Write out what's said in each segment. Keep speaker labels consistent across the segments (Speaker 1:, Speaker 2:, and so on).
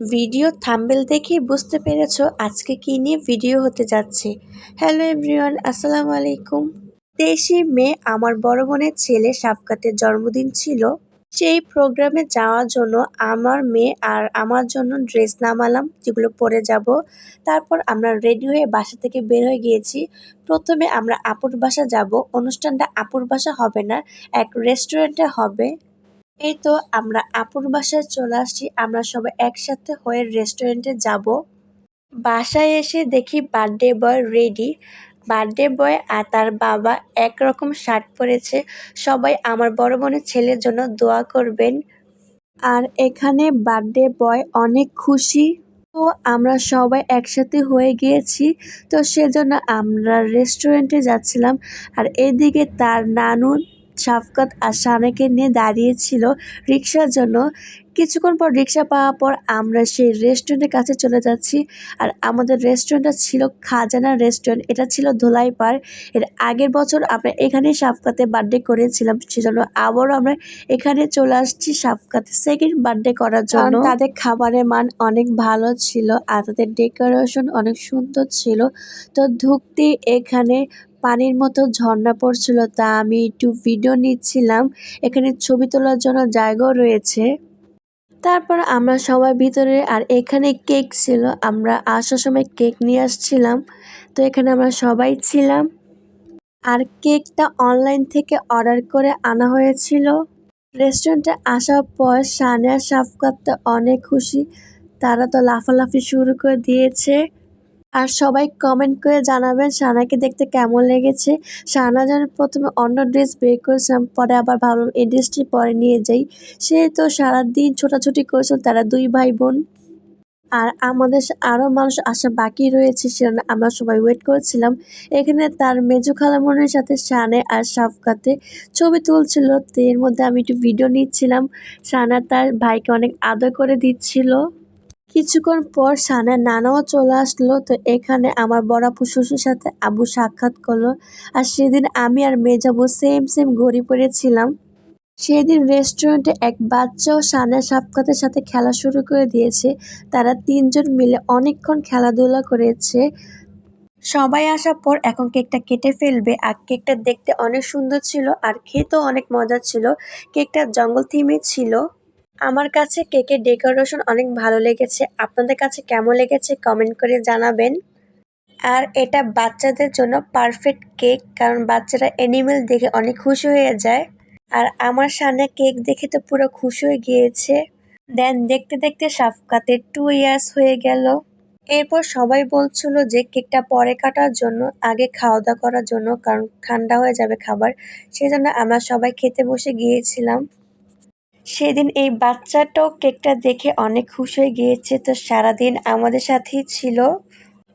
Speaker 1: Video thumbnail দেখে বুঝতে পেরেছ আজকে কি নিয়ে ভিডিও হতে যাচ্ছে। হ্যালো এভরিওয়ান, আসসালামু আলাইকুম। তেইশে মে আমার বড় বোনের ছেলে সাফকাতের জন্মদিন ছিল। সেই প্রোগ্রামে যাওয়ার জন্য আমার মেয়ে আর আমার জন্য ড্রেস নামালাম, যেগুলো পরে যাব। তারপর আমরা রেডি হয়ে বাসা থেকে বের হয়ে গিয়েছি। প্রথমে আমরা আপুর বাসা যাব। অনুষ্ঠানটা আপুর বাসা হবে না, এক রেস্টুরেন্টে হবে। এই তো আমরা আপুর বাসায় চলে আসছি। আমরা সবাই একসাথে হয়ে রেস্টুরেন্টে যাব। বাসায় এসে দেখি birthday boy ready birthday boy আর তার বাবা একরকম শার্ট পরেছে। সবাই আমার বড় বোনের ছেলের জন্য দোয়া করবেন। আর এখানে বার্থডে বয় অনেক খুশি। তো আমরা সবাই একসাথে হয়ে গিয়েছি। তো সেজন্য আমরা রেস্টুরেন্টে যাচ্ছিলাম। আর এদিকে তার নানু শাফকাত আর সানাকে নিয়ে দাঁড়িয়েছিল রিক্সার জন্য। কিছুক্ষণ পর রিক্সা পাওয়ার পর আমরা সেই রেস্টুরেন্টের কাছে চলে যাচ্ছি আর আমাদের রেস্টুরেন্টটা ছিল খাজানা রেস্টুরেন্ট। এটা ছিল ধোলাইপাড় এর আগের বছর আমরা এখানেই সাফকাতে বার্থডে করেছিলাম সেজন্য আবারও আমরা এখানে চলে আসছি সাফকাতে সেকেন্ড বার্থডে করার জন্য। তাদের খাবারের মান অনেক ভালো ছিল আর তাদের ডেকোরেশন অনেক সুন্দর ছিল। তো ঢুকতে এখানে পানির মতো ঝর্ণা পড়ছিল, তা আমি একটু ভিডিও নিচ্ছিলাম। এখানে ছবি তোলার জন্য জায়গাও রয়েছে। তারপর আমরা সবাই ভিতরে, আর এখানে কেক ছিল, আমরা আসার সময় কেক নিয়ে আসছিলাম। তো এখানে আমরা সবাই ছিলাম। আর কেকটা অনলাইন থেকে অর্ডার করে আনা হয়েছিল। রেস্টুরেন্টে আসার পর সানিয়া সাফকাতটা অনেক খুশি। তারা তো লাফালাফি শুরু করে দিয়েছে। আর সবাই কমেন্ট করে জানাবেন সানাকে দেখতে কেমন লেগেছে। সানা যেন প্রথমে অন্য ড্রেস বের করেছিলাম পরে আবার ভাবলাম এই ড্রেসটি পরে নিয়ে যাই। সে তো সারাদিন ছোটাছুটি করেছিল, তারা দুই ভাই বোন আর আমাদের আরও মানুষ আসা বাকি রয়েছে, সেজন্য আমরা সবাই ওয়েট করছিলাম। এখানে তার মেজু খালামনের সাথে শানে আর সাফকাতে ছবি তুলছিল, তো এর মধ্যে আমি একটু ভিডিও নিচ্ছিলাম। সানা তার ভাইকে অনেক আদর করে দিচ্ছিল। কিছুক্ষণ পর সানের নানাও চলে আসলো, তো এখানে আমার বড় আপু শ্বশুর সাথে আবু সাক্ষাৎ করল। আর সেদিন আমি আর মেজাবু সেম সেম ঘড়ি পরেছিলাম সেদিন রেস্টুরেন্টে এক বাচ্চাও সানের সাক্ষাতের সাথে খেলা শুরু করে দিয়েছে। তারা তিনজন মিলে অনেকক্ষণ খেলাধুলা করেছে। সবাই আসার পর এখন কেকটা কেটে ফেলবে। আর কেকটা দেখতে অনেক সুন্দর ছিল আর খেতেও অনেক মজা ছিল। কেকটা জঙ্গল থিমে ছিল। আমার কাছে কেকের ডেকোরেশন অনেক ভালো লেগেছে। আপনাদের কাছে কেমন লেগেছে কমেন্ট করে জানাবেন। আর এটা বাচ্চাদের জন্য পারফেক্ট কেক, কারণ বাচ্চারা অ্যানিমেল দেখে অনেক খুশি হয়ে যায়। আর আমার সামনে কেক দেখে তো পুরো খুশি হয়ে গিয়েছে। দেন দেখতে দেখতে সাফকাতে টু ইয়ার্স হয়ে গেল। এরপর সবাই বলছিল যে কেকটা পরে কাটার জন্য, আগে খাওয়া দাওয়া করার জন্য, কারণ ঠান্ডা হয়ে যাবে খাবার। সেজন্য আমরা সবাই খেতে বসে গিয়েছিলাম। সেদিন এই বাচ্চাটাও কেকটা দেখে অনেক খুশি হয়ে গিয়েছে। তো সারাদিন আমাদের সাথেই ছিল।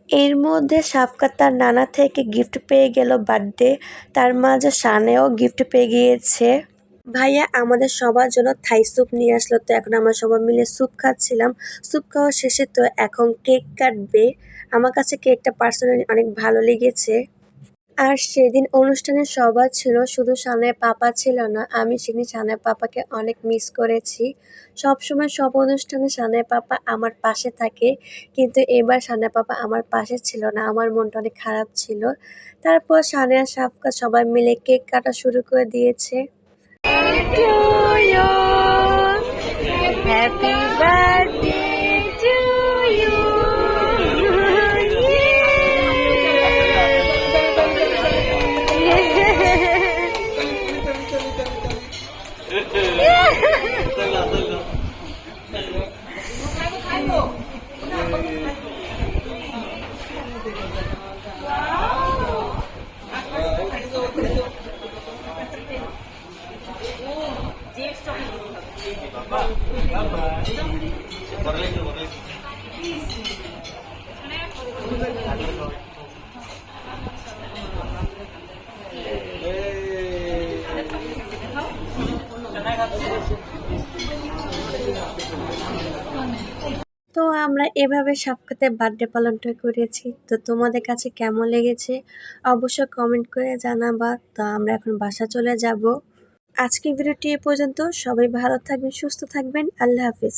Speaker 1: এর মধ্যে সাফকাত তার নানা থেকে গিফট পেয়ে গেল বার্থডে তার মাঝে সানেও গিফট পেয়ে গিয়েছে। ভাইয়া, আমাদের সবার জন্য থাই স্যুপ নিয়ে আসলো। তো এখন আমরা সবাই মিলে স্যুপ খাচ্ছিলাম। স্যুপ খাওয়া শেষে তো এখন কেক কাটবে। আমার কাছে কেকটা পার্সোনালি অনেক ভালো লেগেছে। আর সেদিন অনুষ্ঠানে সবার ছিল, শুধু সানের পাপা ছিল না, আমি সেদিন সানের পাপাকে অনেক মিস করেছি। সব সময় সব অনুষ্ঠানে সানের পাপা আমার পাশে থাকে, কিন্তু এবার সানের পাপা আমার পাশে ছিল না, আমার মনটা অনেক খারাপ ছিল। তারপর সানে আর সাফকা সবাই মিলে কেক কাটা শুরু করে দিয়েছে। হ্যাপি বার্থডে তো আমরা এভাবে সবকাতে বার্থডে পালনটা করেছি। তো তোমাদের কাছে কেমন লেগেছে? অবশ্য কমেন্ট করে জানাবা। তো আমরা এখন বাসা চলে যাব। আজকের ভিডিওটি এ পর্যন্ত। সবাই ভালো থাকবেন, সুস্থ থাকবেন। আল্লাহ হাফিজ।